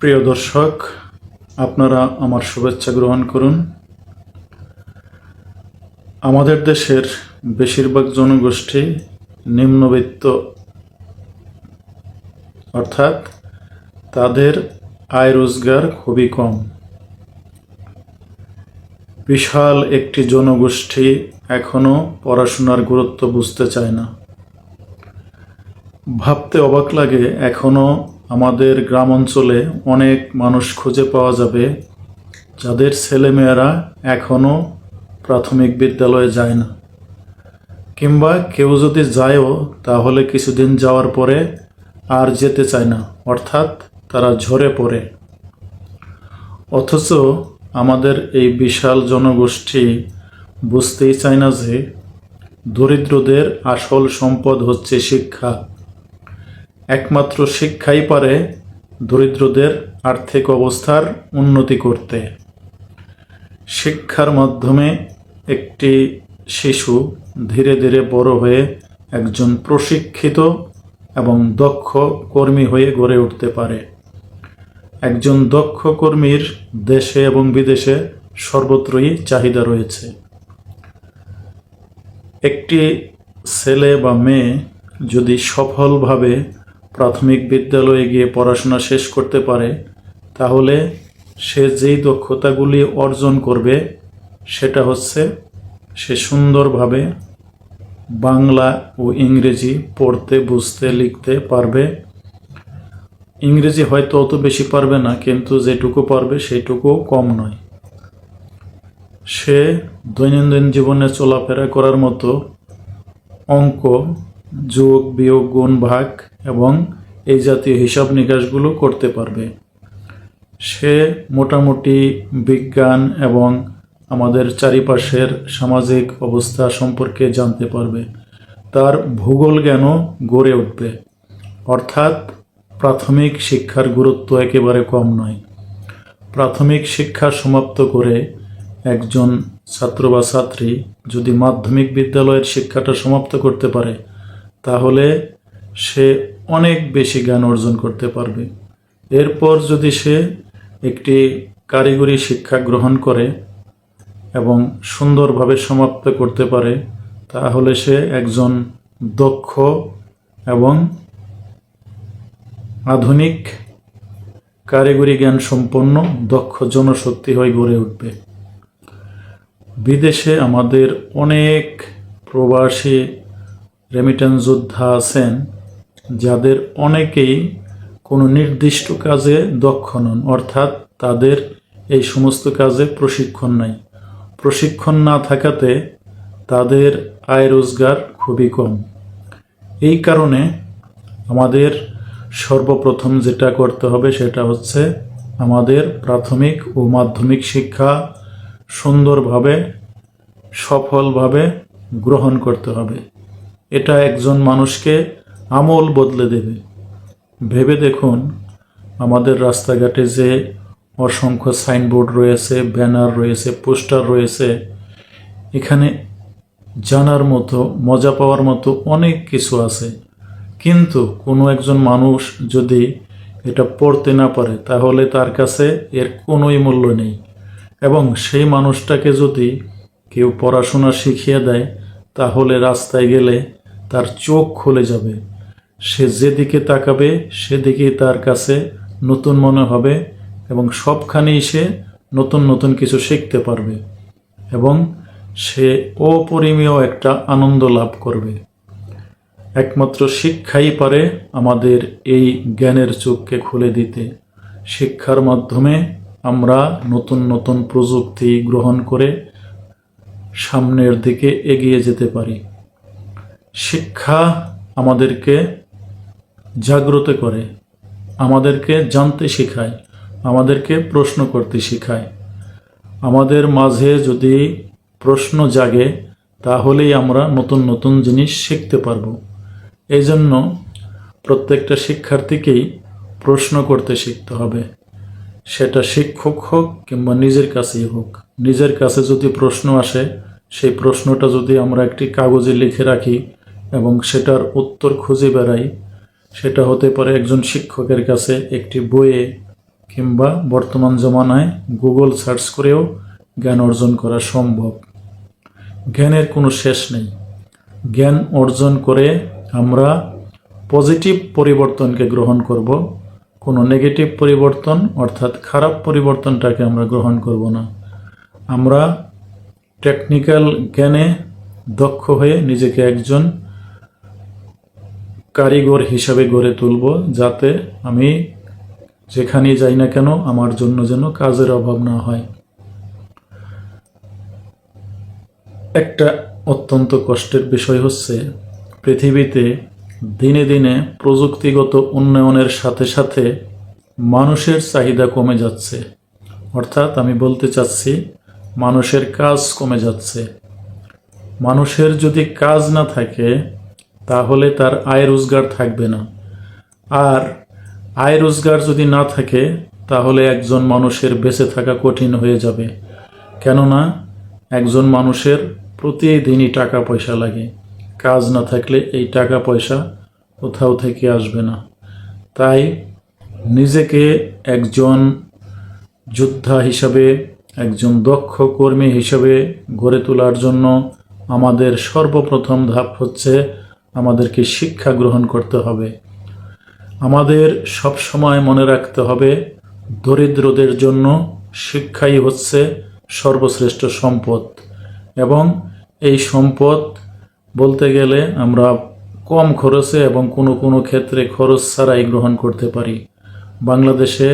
প্রিয় দর্শক, আপনারা আমার শুভেচ্ছা গ্রহণ করুন। আমাদের দেশের বেশিরভাগ জনগোষ্ঠী নিম্নবিত্ত, অর্থাৎ তাদের আয় রোজগার খুবই কম। বিশাল একটি জনগোষ্ঠী এখনও পড়াশোনার গুরুত্ব বুঝতে চায় না। ভাবতে অবাক লাগে এখনও আমাদের গ্রাম অঞ্চলে অনেক মানুষ খুঁজে পাওয়া যাবে যাদের ছেলেমেয়েরা এখনও প্রাথমিক বিদ্যালয়ে যায় না। কিংবা কেউ যদি যায়ও, তাহলে কিছুদিন যাওয়ার পরে আর যেতে চায় না, অর্থাৎ তারা ঝরে পড়ে। অথচ আমাদের এই বিশাল জনগোষ্ঠী বুঝতেই চায় না যে, দরিদ্রদের আসল সম্পদ হচ্ছে শিক্ষা। একমাত্র শিক্ষাই পারে দরিদ্রদের আর্থিক অবস্থার উন্নতি করতে। শিক্ষার মাধ্যমে একটি শিশু ধীরে ধীরে বড় হয়ে একজন প্রশিক্ষিত এবং দক্ষ কর্মী হয়ে গড়ে উঠতে পারে। একজন দক্ষ কর্মীর দেশে এবং বিদেশে সর্বত্রই চাহিদা রয়েছে। একটি ছেলে বা মেয়ে যদি সফলভাবে প্রাথমিক বিদ্যালয়ে গিয়ে পড়াশোনা শেষ করতে পারে, তাহলে সে যেই দক্ষতাগুলি অর্জন করবে, সেটা হচ্ছে সে সুন্দরভাবে বাংলা ও ইংরেজি পড়তে, বুঝতে, লিখতে পারবে। ইংরেজি হয়তো অত বেশি পারবে না, কিন্তু যেটুকু পারবে সেইটুকু কম নয়। সে দৈনন্দিন জীবনে চলাফেরা করার মতো অঙ্ক, যোগ, বিয়োগ, গুণ, ভাগ এবং এই জাতীয় হিসাব নিকাশগুলো করতে পারবে। সে মোটামুটি বিজ্ঞান এবং আমাদের চারিপাশের সামাজিক অবস্থা সম্পর্কে জানতে পারবে। তার ভূগোল জ্ঞানও গড়ে উঠবে। অর্থাৎ প্রাথমিক শিক্ষার গুরুত্ব একেবারে কম নয়। প্রাথমিক শিক্ষা সমাপ্ত করে একজন ছাত্র বা ছাত্রী যদি মাধ্যমিক বিদ্যালয়ের শিক্ষাটা সমাপ্ত করতে পারে, তাহলে সে অনেক বেশি জ্ঞান অর্জন করতে পারবে। এরপর যদি সে একটি কারিগরি শিক্ষা গ্রহণ করে এবং সুন্দরভাবে সমাপ্ত করতে পারে, তাহলে সে একজন দক্ষ এবং আধুনিক কারিগরি জ্ঞান সম্পন্ন দক্ষ জনশক্তি হয়ে গড়ে উঠবে। বিদেশে আমাদের অনেক প্রবাসী রেমিটেন্স যোদ্ধা আছেন। যাদের অনেকেই কোনো নির্দিষ্ট কাজে দক্ষ নন, অর্থাৎ তাদের এই সমস্ত কাজে প্রশিক্ষণ নাই। প্রশিক্ষণ না থাকাতে তাদের আয় রোজগার খুবই কম। এই কারণে আমাদের সর্বপ্রথম যেটা করতে হবে সেটা হচ্ছে আমাদের প্রাথমিক ও মাধ্যমিক শিক্ষা সুন্দরভাবে, সফলভাবে গ্রহণ করতে হবে। এটা একজন মানুষকে আমল বদলে দেবে ভেবে দেখুন, আমাদের রাস্তাঘাটে যে অসংখ্য সাইনবোর্ড রয়েছে, ব্যানার রয়েছে, পোস্টার রয়েছে, এখানে জানার মতো, মজা পাওয়ার মতো অনেক কিছু আছে। কিন্তু কোনো একজন মানুষ যদি এটা পড়তে না পারে, তাহলে তার কাছে এর কোনোই মূল্য নেই। এবং সেই মানুষটাকে যদি কেউ পড়াশোনা শিখিয়ে দেয়, তাহলে রাস্তায় গেলে তার চোখ খুলে যাবে। সে যেদিকে তাকাবে, সেদিকেই তার কাছে নতুন মনে হবে এবং সবখানেই সে নতুন নতুন কিছু শিখতে পারবে এবং সে অপরিমেয় একটা আনন্দ লাভ করবে। একমাত্র শিক্ষাই পারে আমাদের এই জ্ঞানের চোখকে খুলে দিতে। শিক্ষার মাধ্যমে আমরা নতুন নতুন প্রযুক্তি গ্রহণ করে সামনের দিকে এগিয়ে যেতে পারি। শিক্ষা আমাদেরকে জাগ্রত করে, আমাদেরকে জানতে শেখায়, আমাদেরকে প্রশ্ন করতে শেখায়। আমাদের মাঝে যদি প্রশ্ন জাগে, তাহলেই আমরা নতুন নতুন জিনিস শিখতে পারব। এই জন্য প্রত্যেকটা শিক্ষার্থীকেই প্রশ্ন করতে শিখতে হবে। সেটা শিক্ষক হোক কিংবা নিজের কাছেই হোক। নিজের কাছে যদি প্রশ্ন আসে, সেই প্রশ্নটা যদি আমরা একটি কাগজে লিখে রাখি এবং সেটার উত্তর খুঁজে বেড়াই সেটা হতে পারে একজন শিক্ষকের কাছে একটি বইয়ে কিংবা বর্তমান জমানায় গুগল সার্চ করেও জ্ঞান অর্জন করা সম্ভব। জ্ঞানের কোনো শেষ নেই। জ্ঞান অর্জন করে আমরা পজিটিভ পরিবর্তনকে গ্রহণ করব। কোনো নেগেটিভ পরিবর্তন অর্থাৎ খারাপ পরিবর্তনটাকে আমরা গ্রহণ করব না। আমরা টেকনিক্যাল জ্ঞানে দক্ষ হয়ে নিজেকে একজন কারিগর হিসাবে গড়ে তুলব যাতে আমি যেখানেই যাই না কেন আমার জন্য যেন কাজের অভাব না হয়। একটা অত্যন্ত কষ্টের বিষয় হচ্ছে, পৃথিবীতে দিনে দিনে প্রযুক্তিগত উন্নয়নের সাথে সাথে মানুষের চাহিদা কমে যাচ্ছে। অর্থাৎ আমি বলতে চাচ্ছি, মানুষের কাজ কমে যাচ্ছে। মানুষের যদি কাজ না থাকে তাহলে তার আয় রোজগার থাকবে না। আর আয় রোজগার যদি না থাকে, তাহলে একজন মানুষের বেঁচে থাকা কঠিন হয়ে যাবে। কেননা, একজন মানুষের প্রতিদিনই টাকা পয়সা লাগে। কাজ না থাকলে এই টাকা পয়সা কোথাও থেকে আসবে না। তাই নিজেকে একজন যোদ্ধা হিসাবে, একজন দক্ষ কর্মী হিসাবে গড়ে তোলার জন্য আমাদের সর্বপ্রথম ধাপ হচ্ছে আমাদেরকে শিক্ষা গ্রহণ করতে হবে। আমাদের সব সময় মনে রাখতে হবে, দরিদ্রদের জন্য শিক্ষাই হচ্ছে সর্বশ্রেষ্ঠ সম্পদ। এবং এই সম্পদ বলতে গেলে আমরা কম খরচে এবং কোনো কোনো ক্ষেত্রে খরচ ছাড়াই গ্রহণ করতে পারি। বাংলাদেশে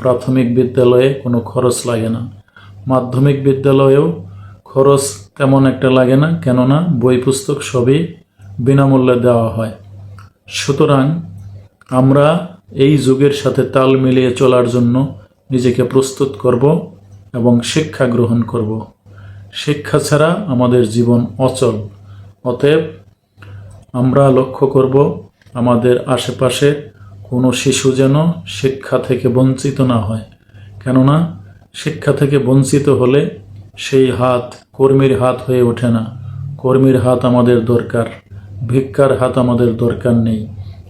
প্রাথমিক বিদ্যালয়ে কোনো খরচ লাগে না। মাধ্যমিক বিদ্যালয়েও খরচ তেমন একটা লাগে না, কেননা বই পুস্তক সবই বিনামূল্যে দেওয়া হয়। সুতরাং আমরা এই যুগের সাথে তাল মিলিয়ে চলার জন্য নিজেকে প্রস্তুত করব এবং শিক্ষা গ্রহণ করব। শিক্ষা ছাড়া আমাদের জীবন অচল। অতএব আমরা লক্ষ্য করব আমাদের আশেপাশে কোনো শিশু যেন শিক্ষা থেকে বঞ্চিত না হয়। কেননা শিক্ষা থেকে বঞ্চিত হলে সেই হাত কর্মীর হাত হয়ে ওঠে না। কর্মীর হাত আমাদের দরকার। ভিক্ষার হাত আমাদের দরকার নেই।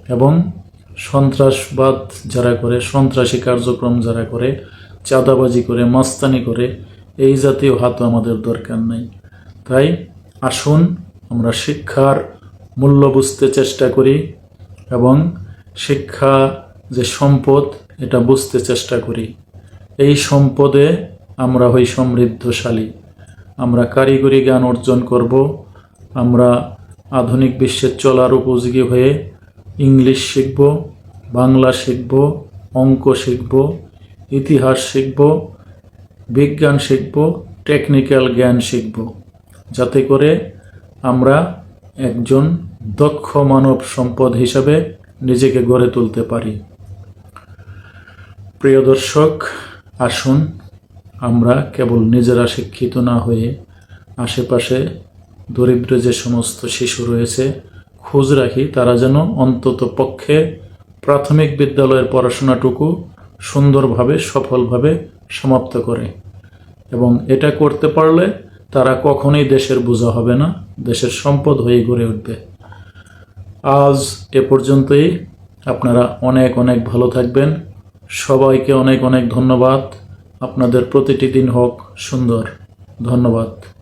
এবং সন্ত্রাসবাদ যারা করে, সন্ত্রাসী কার্যক্রম যারা করে, চাঁদাবাজি করে, মাস্তানি করে, এই জাতীয় হাতও আমাদের দরকার নেই। তাই আসুন আমরা শিক্ষার মূল্য বুঝতে চেষ্টা করি এবং শিক্ষা যে সম্পদ, এটা বুঝতে চেষ্টা করি। এই সম্পদে আমরা হই সমৃদ্ধশালী। আমরা কারিগরি জ্ঞান অর্জন করব। আমরা আধুনিক বিশ্বের চলার উপযোগী হয়ে ইংলিশ শিখব, বাংলা শিখব, অঙ্ক শিখব, ইতিহাস শিখব, বিজ্ঞান শিখব টেকনিক্যাল জ্ঞান শিখব। যাতে করে আমরা একজন দক্ষ মানব সম্পদ হিসাবে নিজেকে গড়ে তুলতে পারি। প্রিয় দর্শক, আসুন আমরা কেবল নিজেরা শিক্ষিত না হয়ে আশেপাশে দরিদ্র যে সমস্ত শিশু রয়েছে, খোঁজ রাখি, তারা যেন অন্তত পক্ষে প্রাথমিক বিদ্যালয়ের পড়াশোনাটুকু সুন্দরভাবে, সফলভাবে সমাপ্ত করে। এবং এটা করতে পারলে তারা কখনোই দেশের বোঝা হবে না, দেশের সম্পদ হয়ে গড়ে উঠবে। আজ এ পর্যন্তই। আপনারা অনেক অনেক ভালো থাকবেন। সবাইকে অনেক অনেক ধন্যবাদ। আপনাদের প্রতিটি দিন হোক সুন্দর। ধন্যবাদ।